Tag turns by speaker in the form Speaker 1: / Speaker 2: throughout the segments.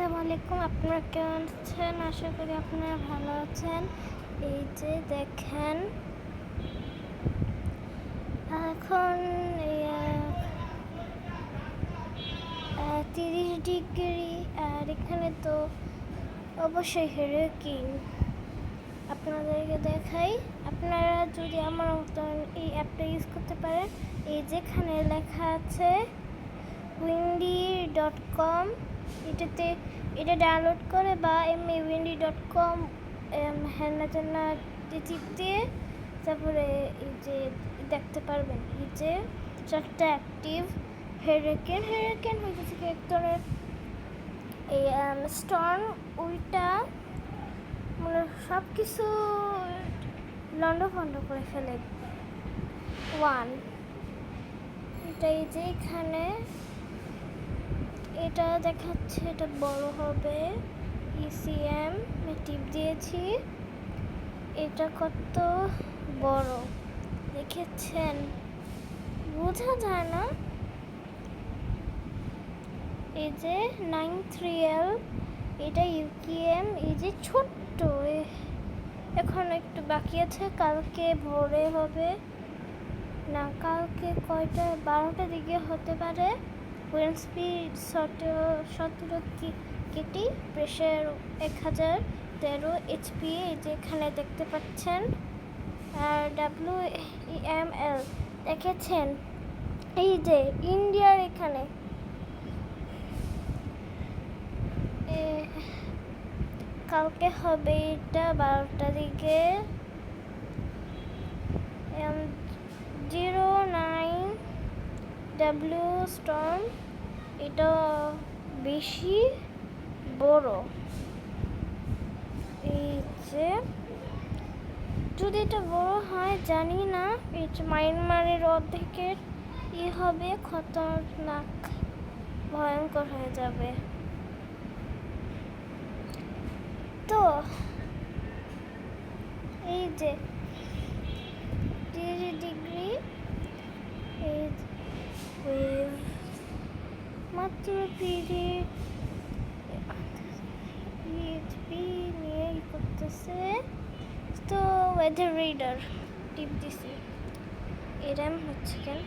Speaker 1: আসসালামু আলাইকুম আপনারা কেমন আছেন? আশা করি আপনারা ভালো আছেন। এই যে দেখেন, এখন তিরিশ ডিগ্রি, আর এখানে তো অবশ্যই হেরেকিং আপনাদেরকে দেখাই, আপনারা যদি আমার মতন এই অ্যাপটা ইউজ করতে পারেন, এই যেখানে লেখা আছে উইন্ডি ডট কম এটাতে এটা ডাউনলোড করে বা এমনি উইন্ডি ডট কম হ্যান্না চ্যান্না টিপ দিয়ে তারপরে এই যে দেখতে পারবেন, এই যে চারটা অ্যাক্টিভ হেরেকেন হেরেকেন হয়েছে এক ধরনের এই স্টোন ওইটা মানে সব কিছু লন্ড ফন্ড করে ফেলে। ওয়ান এটা এই যে এখানে এটা দেখাচ্ছে, এটা বড় হবে। E ইসিএম টিপ দিয়েছি। এটা কত বড়? দেখেছেন? বোঝা যায় না। এই যে নাইন থ্রি এল, এটা ইউকিএম এই যে ছোট্ট এখন একটু বাকি আছে, কালকে ভোরে হবে। না, কালকে কয়টা বারোটা দিকে হতে পারে। উইন্ড স্পিড সতেরো কেটি প্রেশার এক হাজার তেরো এইচপি এই যে এখানে দেখতে পাচ্ছেন, আর ডাব্লিউ এম এল দেখেছেন? এই যে ইন্ডিয়ার এখানে। কালকে হবে এটা বারোটা দিকে। ডাব্লিউ স্টর্ম এটা বেশি বড়। এই যে, যদি এটা বড় হয়, জানি না। এই যে মায়ানমারের অর্ধেকের ই হবে, খতরনাক, ভয়ঙ্কর হয়ে যাবে। তো, এই যে ডিগ্রি, এই ওয়েভ মাত্র পিডি ইএইচপি নিয়ে ই করতেছে তো ওয়েদার রিডার টিপ দিছি এরম হচ্ছে কেন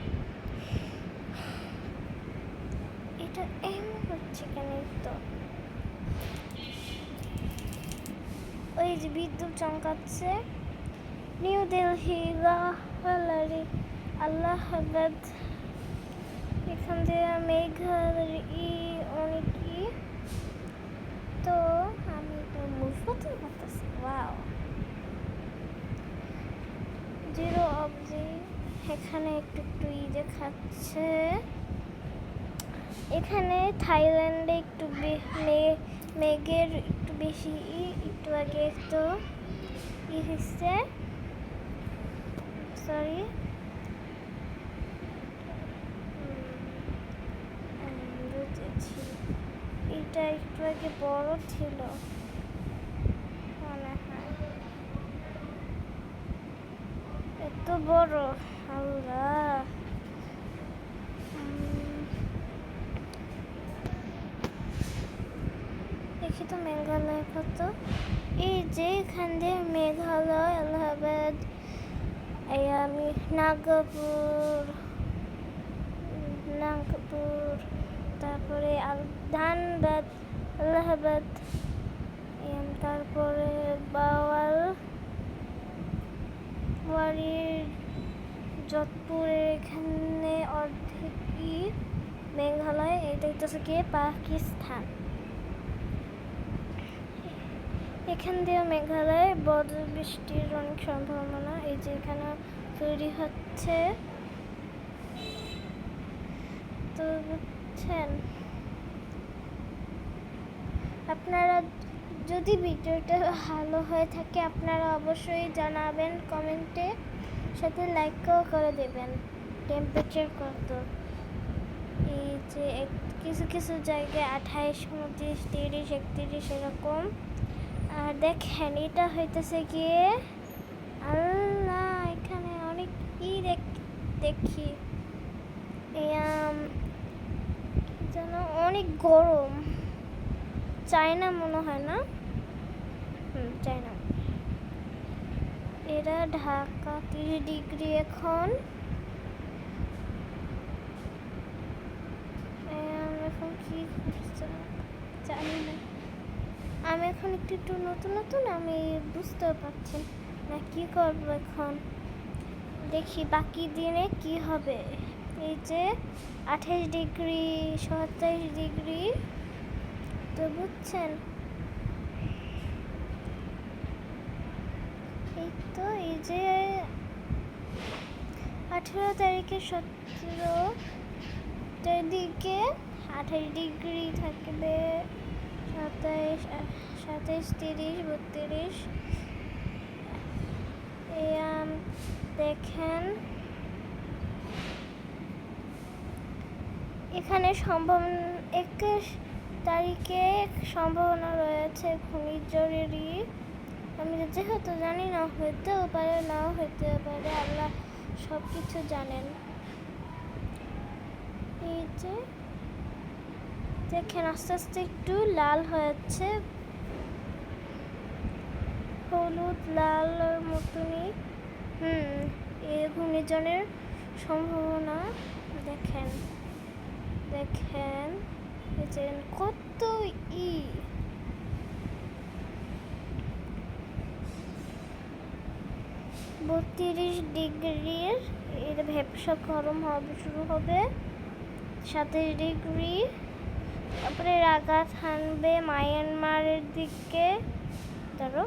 Speaker 1: এটা এম হচ্ছে কেন তো ওই যে বিদ্যুৎ চমকাচ্ছে নিউ দিল্লি লাহোরি আল্লাহাবাদ এখান থেকে মেঘার ই অনেক ই তো আমি তো মুভ করতে পারতেছি ওয়াও জিরো অবজি এখানে একটু একটু ই দেখাচ্ছে। এখানে থাইল্যান্ডে একটু মেঘের একটু বেশি ই, একটু আগে একটু ই হচ্ছে সরি এটা একটু আগে বড় ছিল। মনে হয়। এত বড়? আল্লাহ। দেখি তো মেঘালয় কত। এই যে এখান দিয়ে মেঘালয়, এলাহাবাদ এই আমি নাগপুর নাগপুর, তারপরে আল- ধানবাদ এলাহাবাদ তারপরে বাওয়াল, ওয়ারির যোধপুরের এখানে অর্ধেক ই মেঘালয়, এটা হচ্ছে গিয়ে পাকিস্তান। এখান দিয়ে মেঘালয়, বজ্র বৃষ্টির অনেক সম্ভাবনা, এই যে এখানে তৈরি হচ্ছে। তো আপনারা যদি ভিডিওটা ভালো হয়ে থাকে, আপনারা অবশ্যই জানাবেন কমেন্টে। সাথে লাইকও করে দেবেন টেম্পারেচার কত? এই যে কিছু কিছু জায়গায় আঠাইশ উনত্রিশ তিরিশ, একত্রিশ এরকম। আর দেখেন, এটা হইতেছে গিয়ে আল্লাহ, এখানে অনেক ই দেখ- যেন অনেক গরম। চায়না মনে হয় না? হুম, চায়না। এরা ঢাকা তিরিশ ডিগ্রি এখন। এখন কি জানি না। আমি এখন একটু একটু নতুন নতুন, আমি বুঝতেও পারছি না কি করব এখন। দেখি বাকি দিনে কি হবে। এই যে আঠাশ ডিগ্রি সাতাইশ ডিগ্রি। তো বুঝছেন? এই তো এই যে আঠেরো তারিখে সতেরো দিকে আঠাশ ডিগ্রি থাকবে, সাতাইশ সাতাইশ, তিরিশ, বত্রিশ। দেখেন। এখানে সম্ভব একুশ তারিখে সম্ভাবনা রয়েছে ঘূর্ণিঝড়েরই আমি যেহেতু জানি না হইতেও পারে, নাও হইতে পারে, আল্লাহ সব কিছু জানেন। এই যে, দেখেন, আস্তে আস্তে একটু লাল হয়েছে। হলুদ, লাল মতনই। হুম, এই ঘূর্ণিঝড়ের সম্ভাবনা, দেখেন দেখেন। যে কত ই বত্রিশ ডিগ্রির এর ভ্যাবসা গরম হবে শুরু হবে সাতাশ ডিগ্রি তারপরে আঘাত হানবে মায়ানমারের দিকে ধরো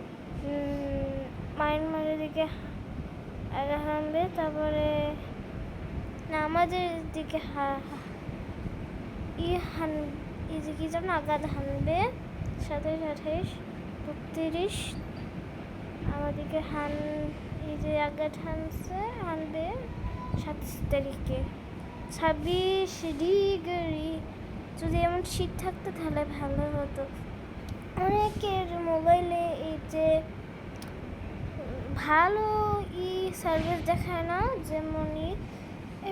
Speaker 1: মায়ানমারের দিকে আঘাত হানবে তারপরে না আমাদের দিকে হা- হান কি যেন আঘাত হানবে সাতাশ আঠাইশ, বত্রিশ। আমাদেরকে হান, এই যে আঘাত হানছে, হানবে সাতাশ তারিখে। ছাব্বিশ ডিগ্রি। যদি এমন শীত থাকতো তাহলে ভালো হতো। অনেকের মোবাইলে এই যে ভালো ই সার্ভিস দেখায় না, যেমনই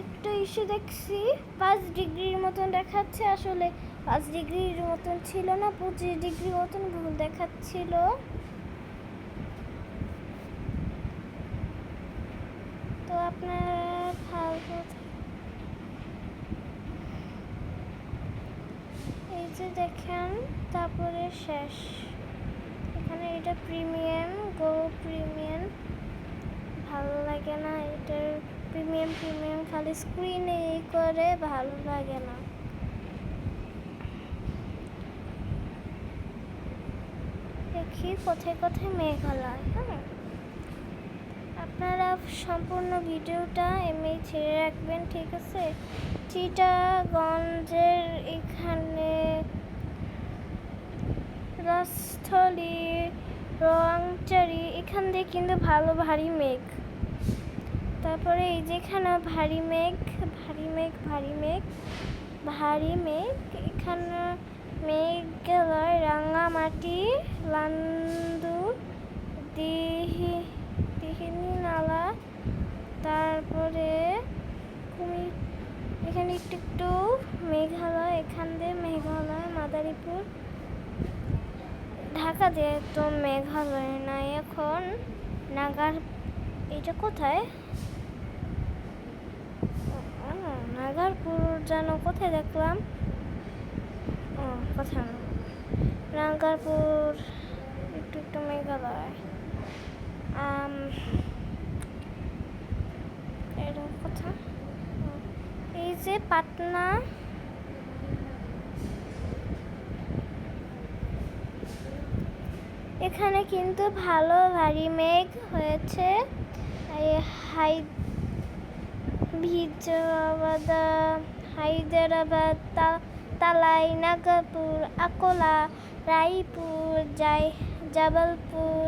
Speaker 1: একটা ইস্যু দেখছি। পাঁচ ডিগ্রির মতন দেখাচ্ছে, আসলে পাঁচ ডিগ্রির মতন ছিল না, পঁচিশ ডিগ্রি মতন ভুল দেখাচ্ছিল। তো আপনারা ভালো এই যে দেখেন, তারপরে শেষ। এখানে এটা প্রিমিয়াম, গো প্রিমিয়াম। ভালো লাগে না, এটার প্রিমিয়াম প্রিমিয়াম খালি স্ক্রিনে এই করে, ভালো লাগে না। দেখি কোথায় কোথায় মেঘালয় হ্যাঁ। আপনারা সম্পূর্ণ ভিডিওটা এমনি ছেড়ে রাখবেন, ঠিক আছে? চিটাগঞ্জের এখানে রাজস্থলী, রংচারি, এখান দিয়ে কিন্তু ভালো ভারী মেঘ। তারপরে এই যেখানে ভারী মেঘ ভারী মেঘ ভারী মেঘ ভারী মেঘ, এখানে মেঘ মেঘালয় রাঙামাটি, লান্দু, দিহি, দিহিনি নালা, তারপরে কুমি এখানে একটু একটু মেঘালয়, এখান দিয়ে মেঘালয়, মাদারীপুর। ঢাকা দিয়ে তো মেঘালয় নাই এখন, নাগার, এটা কোথায় ও, নাগারপুর যেন কোথায় দেখলাম? ও কোথায় না? নাগারপুর একটু একটু মেঘালয়। কোথায়? ও, এই যে পাটনা। এখানে কিন্তু ভালো ভারী মেঘ হয়েছে। হাই ভিজবাদ হায়দ্রাবাদ তালাই নাগাপুর আকোলা রায়পুর জাই জাবালপুর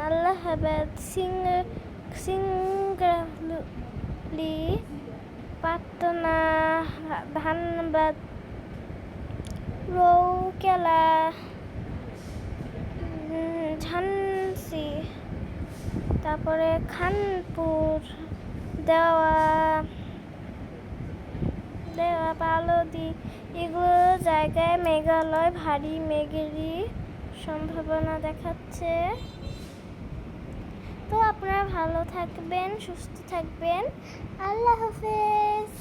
Speaker 1: আল্লাহাবাদ সিং সিংরালি পাটনা ধানবাদ রৌকেলা ঝান্সি তারপরে খানপুর দেওয়া দেওয়া পালদি এগুলো জায়গায় মেঘালয় ভারী মেঘেরই সম্ভাবনা দেখাচ্ছে। তো আপনারা ভালো থাকবেন, সুস্থ থাকবেন। আল্লাহ হাফেজ।